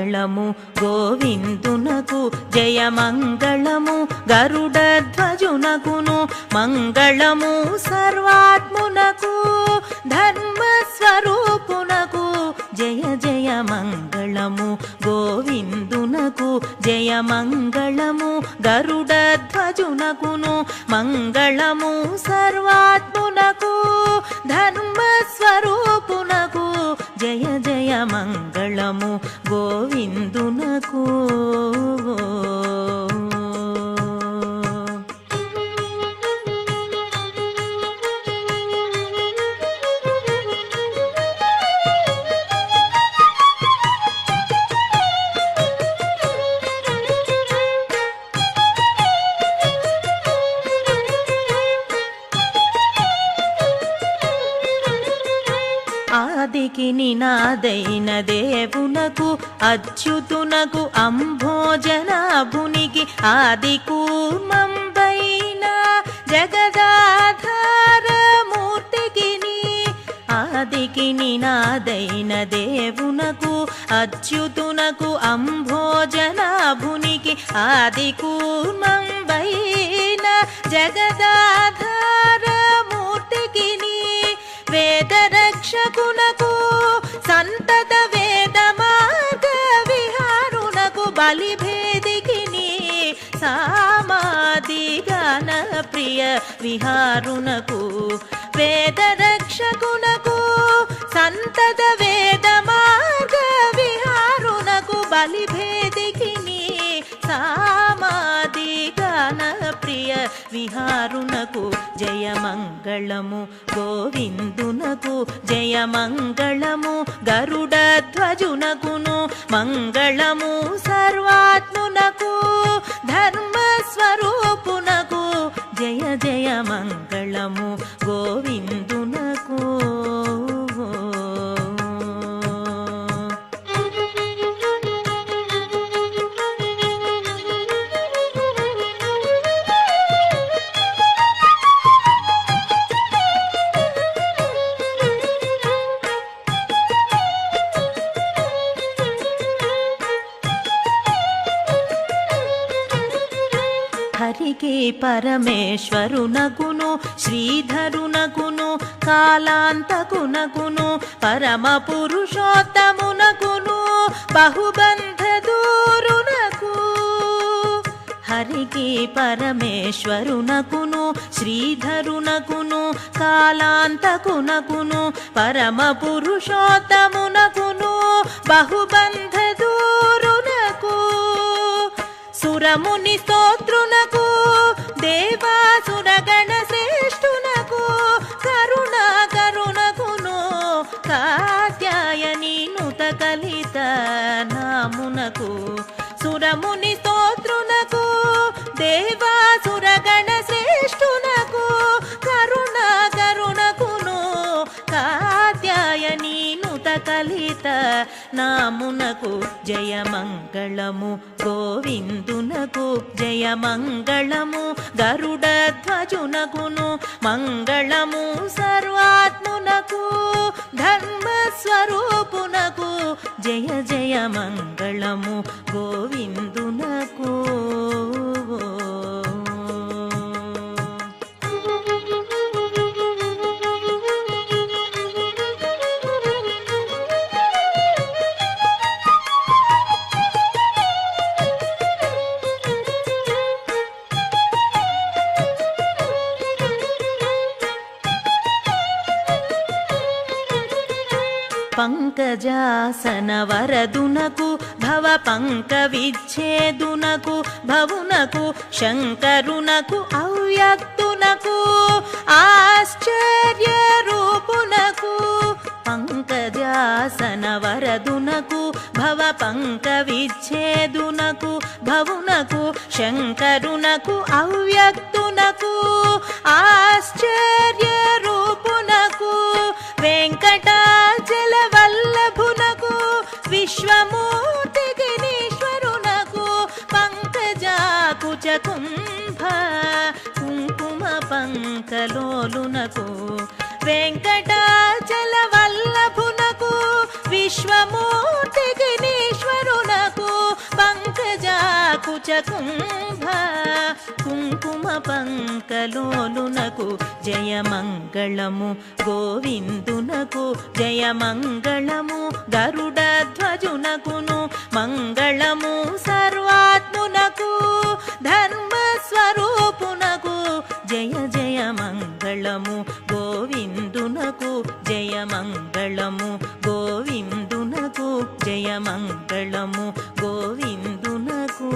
మంగళము గోవిందునకు జయ మంగళము గరుడ ధ్వజునకును మంగళము సర్వాత్మునకు ధర్మ స్వరూపునకు జయ జయ మంగళము గోవిందునకు జయ మంగళము గరుడ ధ్వజునకును మంగళము సర్వాత్మునకు ధర్మ స్వరూపునకు జయ జయ మంగళము గోవిందునకు. ఆదికి నినాదైన దేవునకు అచ్యుతునకు అంభోజనాభునికి ఆది కూర్మంబైన జగదాధారమూర్తికి ఆదికి నినాదైన దేవునకు అచ్యుతునకు అంభోజనాభునికి ఆది కూర్మంబైన జగదా బలిభేదికిని సామాది గాన ప్రియ విహారునకు వేద రక్షకునకు సంతత వేద మార్గ విహారునకు బలిభేదికిని సా విహారునకు జయమంగళము గోవిందునకు జయమంగళము గరుడ ధ్వజునకును మంగళము సర్వాత్మునకు ధర్మ స్వరూపునకు జయ జయ మంగళము గోవిందు శ్రీ పరమేశ్వరునగును శ్రీధరునగును కాలాంతకునగును పరమ పురుషోత్తమునగును బహుబంధ దూరునకు హరికి పరమేశ్వరునకును శ్రీధరునకును కాలాంతకునకును పరమ పురుషోత్తమునకును బహుబంధ దూరునకు సురముని స్తోత్రునకు सा నామునకు జయ మంగళము గోవిందునకు జయ మంగళము గరుడ ధ్వజునకును మంగళము సర్వాత్మునకు ధర్మ స్వరూపునకు జయ జయ మంగళము గోవిందునకు పంకజాసన వరదునకు భవ పంక విచ్ఛేదునకు భవునకు శంకరునకు అవ్యక్తునకు ఆశ్చర్య రూపునకు పంకజాసన వరదునకు భవ పంక విచ్ఛేదునకు భవునకు శంకరునకు అవ్యక్తునకు ఆశ్చర్య విశ్వమూర్తి గిరీశ్వరునకు పంకజాకుచ కుంభ కుంకుమ పంకలోలునకు వెంకటాచల వల్లభునకు విశ్వమూర్తి గిరీశ్వరునకు పంకజాకుచ కుంభ పంకలోలునకు జయమంగళము గోవిందునకు జయమంగళము గరుడ ధ్వజునకును మంగళము సర్వాత్మునకు ధర్మస్వరూపునకు జయ జయ మంగళము గోవిందునకు జయ మంగళము గోవిందునకు జయ మంగళము గోవిందునకు